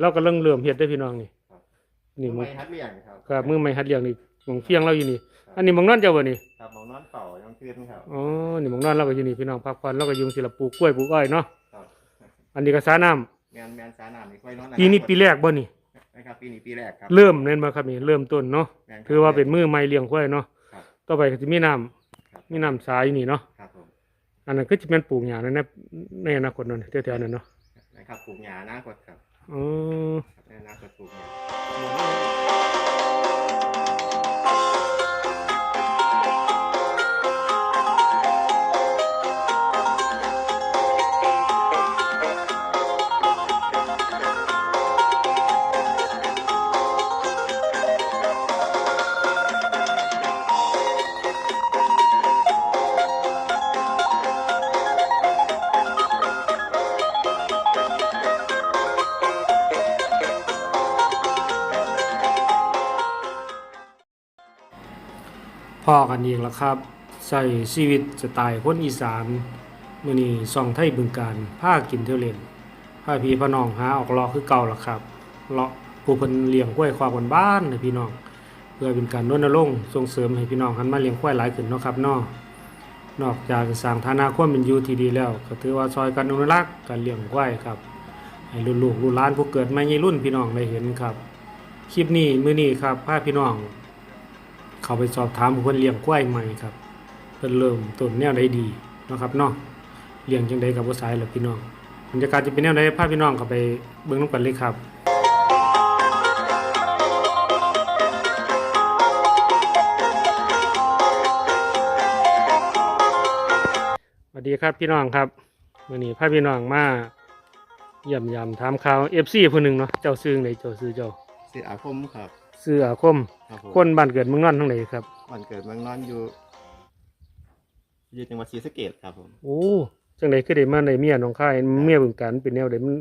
เรากำลังเริ่มเฮ็ดได้อพี่น้องนี่ครับนี่มืมึองไม่ฮัดเลี้ยงครับครับมือใหม่หัดเลี้ยงนี่หมองเฟียงเราอยู่นี่ อันนี้หมองนอนเจ้าบ่นี่ครับหมองนอนเป่ายังคืนครับ อ๋อนี่หมองนอนเราก็อยู่นี่พี่น้องพักผ่อนเราก็อยุงศิลปลูกกล้วยปลูกอ้อยเนาะครับ อันนี้ก็สาน้ำแมนแมนสาหนามนี่ค่อยนอนปีนี้ปีแรกบ่นี่ นะครับปีนี้ปีแรกครับเริ่มเน้นมาครับนี่เริ่มต้นเนาะแม่นรับ ถือว่าเป็นมือใหม่เลี้ยงกล้วยเนาะครับต่อไปก็จะมีน้ำครับ มีน้ำสายนี่เนาะครับผมอันนั้นก็จะเป็นปลูกหญ้าในในในอนาคตเนั่นแถวๆนั้นเนาะนะครับปลูกหญ้าหน้ากดครับ อือครับในหน้ากดปลูกเนี่ย พ่อกันอีกแล้วครับใส่ชีวิตสไตล์คนอีสานมื้อนี้ส่องไทยบึงการพากินเที่ยวเล่นพาพี่พน้องหาออกเลาะคือเก่าล่ะครับเลาะผู้เพิ่นเลี้ยงกล้วยควายบนบ้านให้พี่น้อง เพื่อเป็นการรณรงค์ส่งเสริมให้พี่น้องหันมาเลี้ยงควายหลายขึ้นเนาะครับเนาะนอกจากสร้างฐานะความเป็นอยู่ที่ดีแล้ว ก็ถือว่าซอยกันอนุรักษ์การเลี้ยงควายครับให้รุ่นลูกรุ่นหลานผู้เกิดใหม่ในรุ่นพี่น้องได้เห็นครับคลิปนี้มื้อนี้ครับพาพี่น้อง เข้าไปสอบถามคนเลี้ยงควยใหม่ครับเพิ่นเริ่มต้นแนวใดดีนะครับเนาะเลี้ยงจังไดกับบ่สายล่ะพี่น้องบรรยากาศจะเป็นแนวใดพาพี่น้องเข้าไปเบิ่งนำกันเลยครับสวัสดีครับพี่น้องครับมื้อนี้พาพี่น้องมาเยี่ยมยามถามข่าว FC ผู้หนึ่งเนาะเจ้าซื้อไหนเจ้าซื้อเจ้าชื่ออาคมครับ ซื้ออาคม ครับผมคนบ้านเกิดเมืองนอนทั้งไหนครับ วันเกิดเมืองนอนอยู่อยู่จังหวัดศรีสะเกษครับผมโอ้จังไดคือได้มาได้เมียน้องค่ายเมียบึงการเป็นแนวใดมัน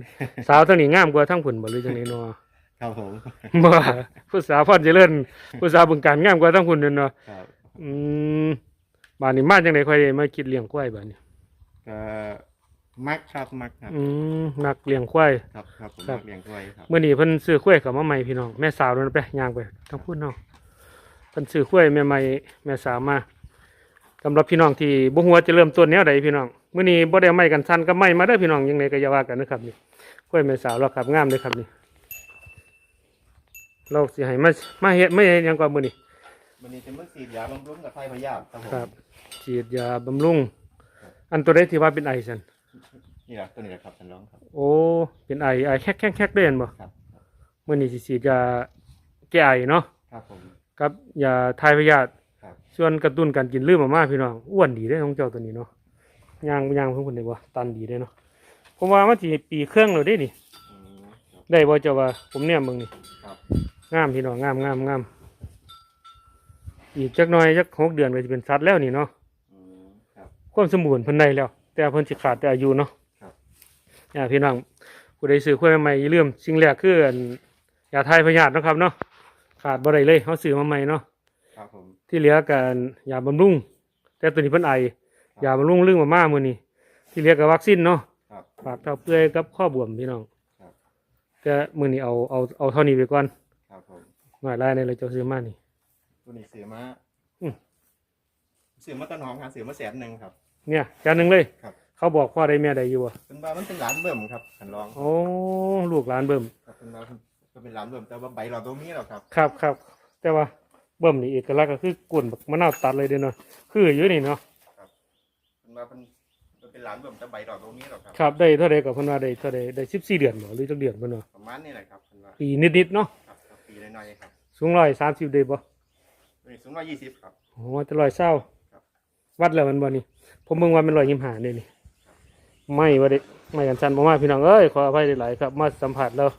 สาวทั้งนี้งามกว่าทั้งผุนบ่หรือจังไดเนาะ ครับผมบ่ผู้สาวพรเจริญผู้สาวบึงการงามกว่าทั้งผุนเนาะครับอืมบ้านนี้มาจังไดค่อยได้มาคิดเลี้ยงควายบ้านนี้ก็ มักครับมักครับอืมนักเลี้ยงควาย ครับครับผมครับ มักเลี้ยงกล้วยครับมื้อนี้เพิ่นซื้อควายเข้ามาใหม่พี่น้องแม่สาวนั่นไปย่างไปทั้งพุ่นเนาะเพิ่นซื้อควายแม่ใหม่แม่สาวมาสำหรับพี่น้องที่บ่ฮู้ว่าจะเริ่มต้นแนวใดพี่น้องมื้อนี้บ่ได้เอาไม้กันสั่นกับไม้มาเด้อพี่น้องยังไงก็อย่าว่ากันนะครับนี่ควายแม่สาวเราครับงามเลยครับนี่เราสิให้มามาเฮ็ดมาเฮ็ดหยังก่อนมื้อนี้วันนี้จะมึกสีดยาบำรุงกับไฟพยาธิครับผมครับฉีดยาบำรุง อันตัวใดที่ว่าเป็นไอซั่น นี่แหละตัวนี้แหละครับท่านรองครับ โอ้เป็นไอไอแคกๆๆได้แม่นบ่ครับ มื้อนี้สิฉีดยาแก้ไอเนาะครับผม กับยาทายพยาธิครับ ส่วนกระตุ้นการกินลืมออกมาพี่น้องอ้วนดีได้ของเจ้าตัวนี้เนาะย่างย่างเพิ่นคนได้บ่ตันดีได้เนาะผมว่ามันสิปีเครื่องแล้วเด้นี่ อืมครับ ได้บ่เจ้าว่าผมเนี่ยมึงนี่ครับ งามพี่น้องงามงามงามอีกจักหน่อยจักหกเดือนก็จะเป็นสัตว์แล้วนี่เนาะอืมครับความสมบูรณ์เพิ่นได้แล้ว แต่เพิ่นสิขาดแต่อายุเนาะครับ อ่าพี่น้องผู้ใดซื้อควายใหม่ๆอย่าลืมสิ่งแรกคืออันยาทายพยาธิเนาะครับเนาะขาดบ่ได้เลยเฮาซื้อมาใหม่เนาะครับผมที่เหลือกันยาบำรุง แต่ตัวนี้เพิ่นไอยาบำรุงเรื่องมาม่ามื้อนี้ที่เหลือกับวัคซีนเนาะครับปากเท่าเปื่อยกับข้อบวมพี่น้องครับแต่มื้อนี้เอาเอาเอาเท่านี้ไปก่อนครับผมหน่อยลายในเราจะซื้อมานี่ตัวนี้ซื้อมาอืมซื้อมาต้นหอมครับซื้อมาแสนหนึ่งครับ เนี่ยจานหนึงเลยครับ เขาบอกพ่อได้แม่ได้อยู่อะเป็นว่ามันเป็นร้านเบิ่มครับท่านรองโอ้ลูกหลานเบิ่มครับเป็นว่ามันเป็นร้านเบิ่มแต่ว่าใบเราตรงนี้หรอกครับครับครับแต่ว่าเบิ่มนี่เอกลักษณ์ก็คือกวนบักมะนาวตัดเลยเด้อเนาะคืออยู่นี่เนาะเป็นว่ามันมันเป็นร้านเบิ่มแต่ใบเราตรงนี้หรอกครับครับได้เท่าใดกับเพิ่นว่าได้เท่าใดได้14เดือนบ่หรือจักเดือนเพิ่นว่าประมาณนี้แหละครับเป็นว่าปีนิดๆเนาะครับครับปีน้อยๆครับสูง130ได้บ่ตัวนี้สูงร้อยยี่สิบครับโอ้จะ120ครับวัดแล้วมันบ่นี่ผมเบิ่งว่ามัน125นี่นี่ ไม่ว่าได้ไม่กันชันบ่มาพี่น้องเอ้ยขออภัยหลายๆครับมาสัมผัสแล้ว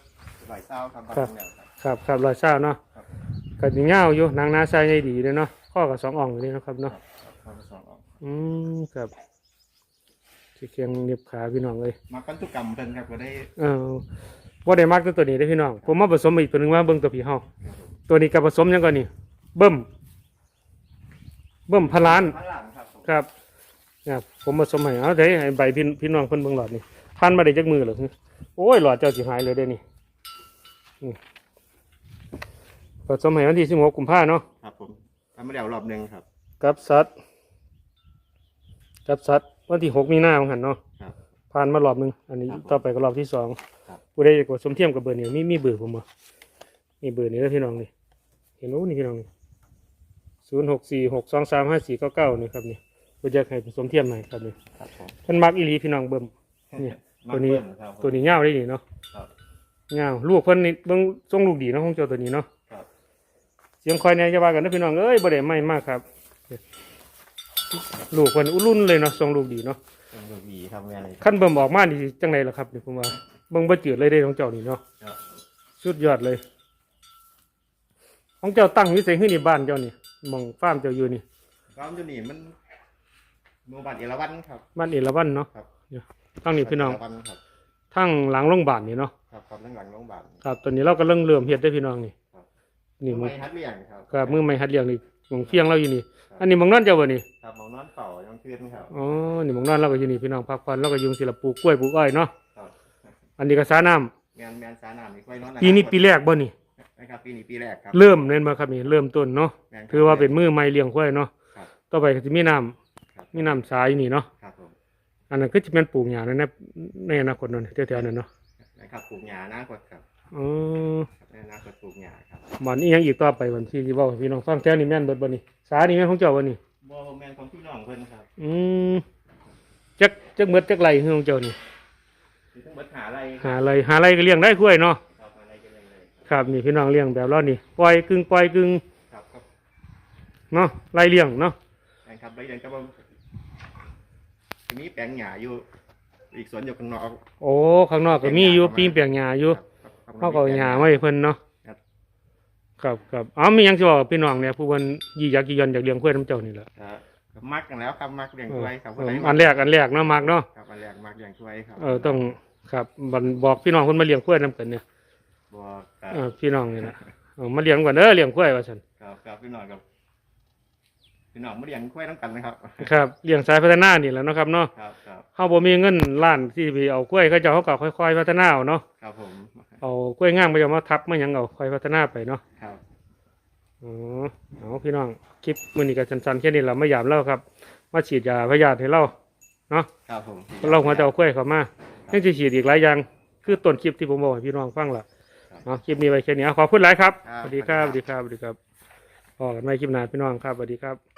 ร้อยเศร้าครับบางครับแนวครับครับครับรอยเช้าเนาะครับก็สิยาวอยู่นางนาใส่ใหญ่ดีเลยเนาะข้อกับสองอ่องเลยนะครับครัเนาะบครับสองออกอืมครับสิเคียงเนียบขาพี่น้องเลยมาพันธุกรรมเพิ่นครับก็ได้เออบ่ได้มักแต่ตัวนี้ได้อพี่น้องผมมาผสมอีกตัวหนึงว่าเบิ่งตัวพี่เฮาตัวนี้กับผสมหยังก่อนนี่เบิ่มเบิ่มพนล้านพันหลังครับผมครับ เนี่ยผมผสมให้เอาได้ให้ใบพี่พี่น้องเพิ่นเบิ่งหลอดนี่พันมาได้จักมือเหรอโอ้ยหลอดเจ้าสิหายเลยเด้อนี่นี่ผสมให้วันที่สิบหกกุมภาเนาะครับผมทำมาแล้วรอบหนึ่งครับกับสัตว์กับสัตว์วันที่หกมีนาของหันเนาะครับผ่านมารอบหนึ่งอันนี้ครับผมต่อไปก็รอบที่สองครับผู้ใดอยากกดสมเทียมกับเบอร์นี้มีมีเบอร์ผมบ่มีเบอร์นี้แล้วพี่น้องนี่เห็นโอ้นี่พี่น้องนี่ศูนย์หกสี่หกสองสามห้าสี่เก้าเก้านี่ครับนี่ ผู้อยากให้สมเทียมหน่อยครับนี่ครับผมท่านมักอีหลีพี่น้องเบิ่ม นี่ตัวนี้มาเพิ่มครับผม ตัวนี้เงาวได้นี่เนาะครับเงาวลูกเพิ่นนี่เบิ่งทรงลูกดีเนาะของเจ้าตัวนี้เนาะครับ เสียงคอยเนี่ยจะว่ากันนะพี่น้องเอ้ยบ่ได้ไม่มากครับ ลูกเพิ่นอุ่รุ่นเลยเนาะทรงลูกดีเนาะเป็นลูกหวีครับแม่เลยขั้นเบิ่มออกมานี่สิจังไดล่ะครับนี่ผมว่าเบิ่งบ่จืดเลยเด้ของเจ้านี่เนาะครับ สุดยอดเลย ของเจ้าตั้งอยู่ไสขึ้นนี่บ้านเจ้านี่หมองฟาร์มเจ้าอยู่นี่ความอยู่นี่มัน หมู่บ้านเอราวัณครับ บ้านเอราวัณเนาะครับเนี่ยตั้งนี่พี่น้อง เอราวัณครับทั้งหลังโรงพยาบาลนี่เนาะ ครับครับหลังๆโรงพยาบาล ครับตอนนี้เราก็เริ่มเริ่มเฮ็ดได้อพี่น้องนี่ ครับ นี่มึไม่งฮัดเลี้ยงครับ ครับมือไม่หัดเลี้ยงนี่หมองเฟียงเราอยู่นี่อันนี้หมองนอนเจ้าบ่นี่ ครับหมองนอนเป่ายังคืนครับ อ๋อ นี่หมองนอนเราก็อยู่นี่พี่น้องพักผ่อนเราก็อยุงศิลปลูกกล้วยปลูกอ้อยเนาะ ครับอันนี้ก็สาน้ำแมนแมนสาน้ำนี่ค่อยนอนปีนี้ปีแรกบ่นี่ นะครับปีนี้ปีแรกครับเริ่มเน้นมาครับนี่เริ่มต้นเนาะ แม่นครับ ถือว่าเป็นมือใหม่เลี้ยงกล้วยเนาะ ครับ ต่อไปก็สิมีน้ำครับ มีน้ำสายนี่เนาะครับผมอันนั้นก็จะเป็นปลูกหญ้าในในในอนาคตนั่นแถวๆนั้นเนาะนะครับปลูกหญ้าหน้ากดครับอ๋อครับในอนาคตปลูกหญ้าครับมันอีหยังอีกต่อไปวันที่สิเว้าให้พี่น้องฟังแถวนี้แม่นเบิดบ่นี่สานี่แม่นของเจ้าบ่นี่บ่แมนของพี่น้องเพิ่นครับอืมจักจักเบิดจักไรคือของเจ้านี่มีทั้งเบิดหาอะไรหาอะไรหาอะไรก็เลี้ยงได้กล้วยเนาะครับหาอะไรกันเลยเลยครับนี่พี่น้องเลี้ยงแบบเรานี่ปล่อยกึ่งปล่อยกึ่งครับครับเนาะไล่เลี้ยงเนาะแม่นครับแล้วยังก็ บ่ทีนี้แปลงหญ้าอยู่ อีกสวนอยู่ข้างนอกโอ้ข้างนอกก็มีอยู่ปิ้งเปียงหญ้าอยู่ครับครับเขาก็เอาหญ้าไว้ให้เพิ่นเนาะครับครับครับอ๋อมีหยังสิบอกกับพี่น้องเนี่ยผู้เพิ่นยี่ยักยี่ยอนอยากเลี้ยงกล้วยน้ำเจ้านี่แหละครับครับมักกันแล้วครับมักเลี้ยงเอถ้อวยครับเอออันแรกอันแรกเนาะมักเนาะครับอันแรกมักเลี้ยงถ้วยครับเออต้องครับบันบอกพี่น้องเพิ่นมาเลี้ยงกล้วยนํกันเนี่ยบอกครับเออพี่น้องนี่นะเออมาเลี้ยงก่อนเด้อเลี้ยงกล้วยว่าซั่น ครับครับพี่น้องครับ พี่น้องมาเลี้ยงถ้วยน้ำกันนะครับ ครับเลี้ยงสายพัฒนานี่แหละเนาะครับเนาะครับครับเฮาบ่มีเงินล้านที่ไปเอากล้วยเขาเจ้าเขาก็ค่อยๆพัฒนาเอาเนาะครับผมเอากล้วยงามไปเอามาทับมาหยังเอาค่อยพัฒนาไปเนาะครับอ๋อเอาพี่น้องคลิปมื้อนี้ก็สั้นๆแค่นี้เราไม่ยามเล่าครับ มาฉีดยาพยาธิให้เราเนาะครับผมเราหัวจะเอากล้วยเข้ามายังจะฉีดอีกหลายอย่างคือต้นคลิปที่ผมบอกให้พี่น้องฟังล่ะเนาะคลิปนี้ไว้แค่นี้ขอบคุณหลายครับสวัสดีครับสวัสดีครับสวัสดีครับพอกันใหม่คลิปหน้าพี่น้องครับสวัสดีครับ